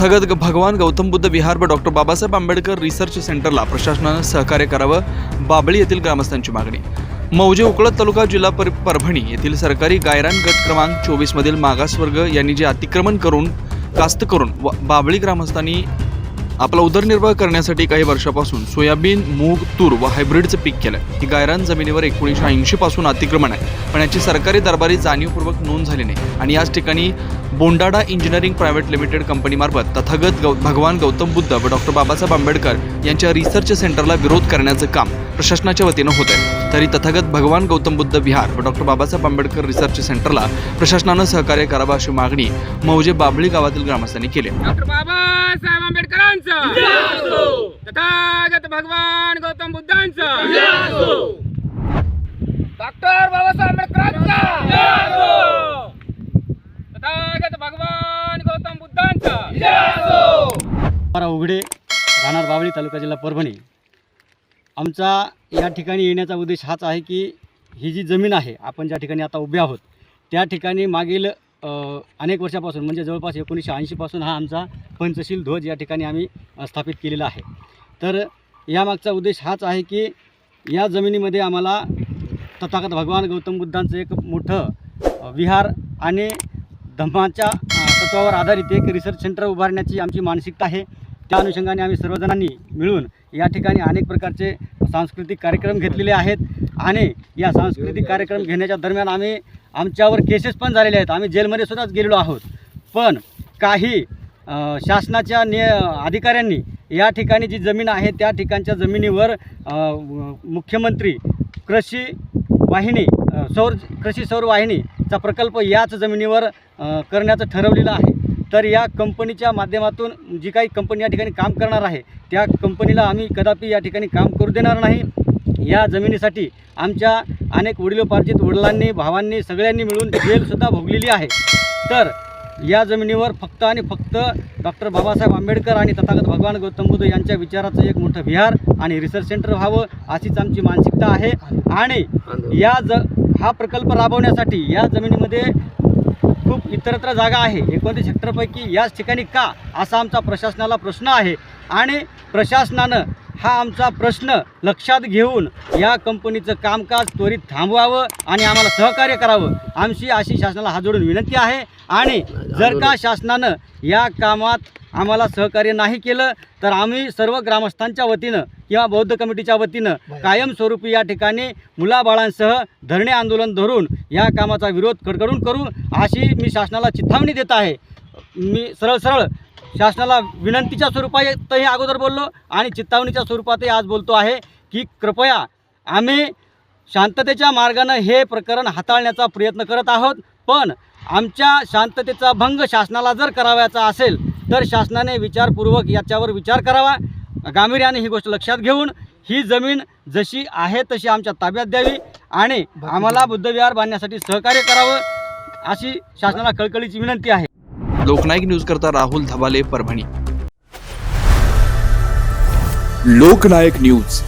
तथागत भगवान गौतम बुद्ध विहार व doctor Babasaheb Ambedkar research सेंटरला प्रशासनानं सहकार्य करावं बाबळी येथील ग्रामस्थांची मागणी. मौजे उकळत तालुका जिल्हा पर परभणी येथील सरकारी गायरान गट क्रमांक चोवीसमधील मागासवर्ग यांनी जे अतिक्रमण करून कास्त करून व बाबळी ग्रामस्थांनी आपला उदरनिर्वाह करण्यासाठी काही वर्षापासून सोयाबीन मूग तूर व हायब्रिडचं पीक केलं ही गायरान जमिनीवर एकोणीसशे ऐंशी पासून अतिक्रमण आहे. पण याची सरकारी दरबारी जाणीवपूर्वक नोंद झाली नाही. आणि याच ठिकाणी बोंडाडा इंजिनिअरिंग प्रायव्हेट लिमिटेड कंपनीमार्फत तथागत गौ भगवान गौतम बुद्ध व डॉक्टर बाबासाहेब आंबेडकर यांच्या रिसर्च सेंटरला विरोध करण्याचं काम प्रशासनाच्या वतीनं होत आहे. तरी तथागत भगवान गौतम बुद्ध विहार व डॉक्टर बाबासाहेब आंबेडकर रिसर्च सेंटरला प्रशासनानं सहकार्य करावं अशी मागणी मौजे बाबळी गावातील ग्रामस्थांनी केली. डॉक्टर बाबासाहेब आंबेडकरांचं. तथागत भगवान गौतम बुद्धांचं. डॉक्टर बाबासाहेब आंबेडकरांचं. तथागत भगवान गौतम बुद्धांचं. उघडे राहणार बावळी तालुका जिल्हा परभणी. आमचा या ठिकाणी येण्याचा उद्देश हाच आहे की ही जी जमीन आहे आपण ज्या ठिकाणी आता उभे आहोत त्या ठिकाणी मागील अनेक वर्षापासून म्हणजे जवळपास एकोणीसशे ऐंशीपासून हा आमचा पंचशील ध्वज या ठिकाणी आम्ही स्थापित केलेला आहे. तर यामागचा उद्देश हाच आहे की या जमिनीमध्ये आम्हाला तथागत भगवान गौतम बुद्धांचं एक मोठं विहार आणि धम्माच्या तत्वावर आधारित एक रिसर्च सेंटर उभारण्याची आमची मानसिकता आहे. त्या अनुषंगाने आम्ही सर्वजणांनी मिळून या ठिकाणी अनेक प्रकारचे सांस्कृतिक कार्यक्रम घेतलेले आहेत आणि या सांस्कृतिक कार्यक्रम घेण्याच्या दरम्यान आम्ही आमच्यावर केसेस पण झालेले आहेत. आम्ही जेलमध्ये सुद्धाच गेलेलो आहोत. पण काही शासनाच्या ने अधिकाऱ्यांनी या ठिकाणी जी जमीन आहे त्या ठिकाणच्या जमिनीवर मुख्यमंत्री कृषी वाहिनी सौर कृषी सौर वाहिनीचा प्रकल्प याच जमिनीवर करण्याचं ठरवलेलं आहे. तर या कंपनीच्या माध्यमातून जी काही कंपनी या ठिकाणी काम करणार आहे त्या कंपनीला आम्ही कदापि या ठिकाणी काम करू देणार नाही. या जमिनीसाठी आमच्या अनेक वडिलोपार्जित वडिलांनी भावांनी सगळ्यांनी मिळून जेलसुद्धा भोगलेली आहे. तर या जमिनीवर फक्त आणि फक्त डॉक्टर बाबासाहेब आंबेडकर आणि तथागत भगवान गौतम बुद्ध यांच्या विचाराचं एक मोठं विहार आणि रिसर्च सेंटर व्हावं अशीच आमची मानसिकता आहे. आणि या ज हा प्रकल्प राबवण्यासाठी या जमिनीमध्ये इतरत्र जागा आहे. एकोणतीस हेक्टरपैकी याच ठिकाणी का? असा आमचा प्रशासनाला प्रश्न आहे. आणि प्रशासनानं हा आमचा प्रश्न लक्षात घेऊन या कंपनीचं कामकाज त्वरित थांबवावं आणि आम्हाला सहकार्य करावं. आमची अशी शासनाला हात जोडून विनंती आहे. आणि जर का शासनानं या कामात आम्हाला सहकार्य नाही केलं तर आम्ही सर्व ग्रामस्थांच्या वतीनं किंवा बौद्ध कमिटीच्या वतीनं कायमस्वरूपी या ठिकाणी मुलाबाळांसह धरणे आंदोलन धरून या कामाचा विरोध कडकडून करू अशी मी शासनाला चिथावणी देत आहे. मी सरळ सरळ शासनाला विनंतीच्या स्वरूपातही अगोदर बोललो आणि चित्तावणीच्या स्वरूपातही आज बोलतो आहे की कृपया आम्ही शांततेच्या मार्गानं हे प्रकरण हाताळण्याचा प्रयत्न करत आहोत. पण आमच्या शांततेचा भंग शासनाला जर करावयाचा असेल तर शासनाने विचारपूर्वक याच्यावर विचार करावा. गांभीर्याने ही गोष्ट लक्षात घेऊन ही जमीन जशी आहे तशी आमच्या ताब्यात द्यावी आणि आम्हाला बुद्धविहार बांधण्यासाठी सहकार्य करावं अशी शासनाला कळकळीची विनंती आहे. लोकनायक न्यूज करता राहुल धबाले परभणी. लोकनायक न्यूज.